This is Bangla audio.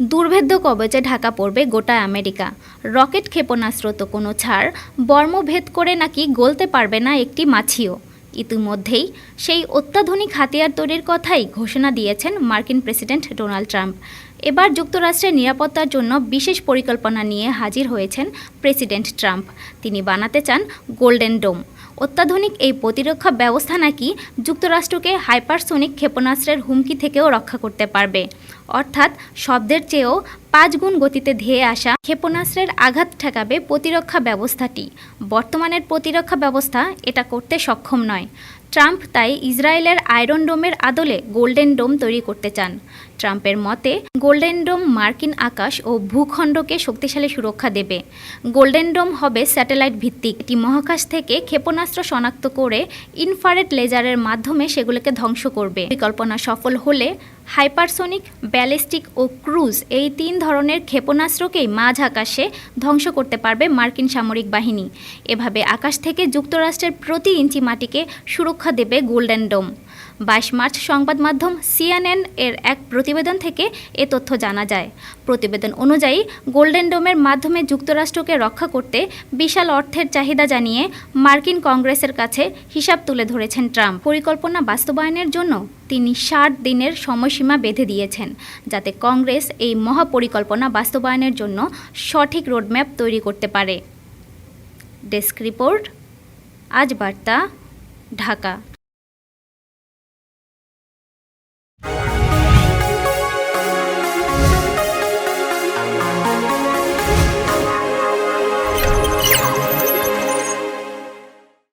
দুর্ভেদ্য কবচে ঢাকা পড়বে গোটা আমেরিকা। রকেট ক্ষেপণাস্ত্র তো কোনো ছাড় বর্মভেদ করে নাকি গলতে পারবে না একটি মাছিও। ইতিমধ্যেই সেই অত্যাধুনিক হাতিয়ার তৈরির কথাই ঘোষণা দিয়েছেন মার্কিন প্রেসিডেন্ট ডোনাল্ড ট্রাম্প। এবার যুক্তরাষ্ট্রের নিরাপত্তার জন্য বিশেষ পরিকল্পনা নিয়ে হাজির হয়েছেন প্রেসিডেন্ট ট্রাম্প। তিনি বানাতে চান গোল্ডেন ডোম। অত্যাধুনিক এই প্রতিরক্ষা ব্যবস্থা নাকি যুক্তরাষ্ট্রকে হাইপারসোনিক ক্ষেপণাস্ত্রের হুমকি থেকেও রক্ষা করতে পারবে। অর্থাৎ শব্দের চেয়েও পাঁচ গুণ গতিতে ধেয়ে আসা ক্ষেপণাস্ত্রের আঘাত ঠেকাবে প্রতিরক্ষা ব্যবস্থাটি। বর্তমানের প্রতিরক্ষা ব্যবস্থা এটা করতে সক্ষম নয়। ট্রাম্প তাই ইসরায়েলের আয়রন ডোমের আদলে গোল্ডেন ডোম তৈরি করতে চান। ট্রাম্পের মতে, গোল্ডেন ডোম মার্কিন আকাশ ও ভূখণ্ডকে শক্তিশালী সুরক্ষা দেবে। গোল্ডেন ডোম হবে স্যাটেলাইট ভিত্তিক। এটি মহাকাশ থেকে ক্ষেপণাস্ত্র শনাক্ত করে ইনফারেট লেজারের মাধ্যমে সেগুলোকে ধ্বংস করবে। পরিকল্পনা সফল হলে হাইপারসোনিক, ব্যালিস্টিক ও ক্রুজ এই তিন ধরনের ক্ষেপণাস্ত্রকেই মাঝ আকাশে ধ্বংস করতে পারবে মার্কিন সামরিক বাহিনী। এভাবে আকাশ থেকে যুক্তরাষ্ট্রের প্রতি ইঞ্চি মাটিকে সুরক্ষা দেবে গোল্ডেন ডোম। বাইশ মার্চ সংবাদ মাধ্যম সিএনএন এর এক প্রতিবেদন থেকে এ তথ্য জানা যায়। প্রতিবেদন অনুযায়ী, গোল্ডেন ডোমের মাধ্যমে যুক্তরাষ্ট্রকে রক্ষা করতে বিশাল অর্থের চাহিদা জানিয়ে মার্কিন কংগ্রেসের কাছে হিসাব তুলে ধরেছেন ট্রাম্প। পরিকল্পনা বাস্তবায়নের জন্য তিনি ষাট দিনের সময়সীমা বেঁধে দিয়েছেন, যাতে কংগ্রেস এই মহাপরিকল্পনা বাস্তবায়নের জন্য সঠিক রোডম্যাপ তৈরি করতে পারে। ডেস্ক রিপোর্ট, আজ বার্তা, ঢাকা।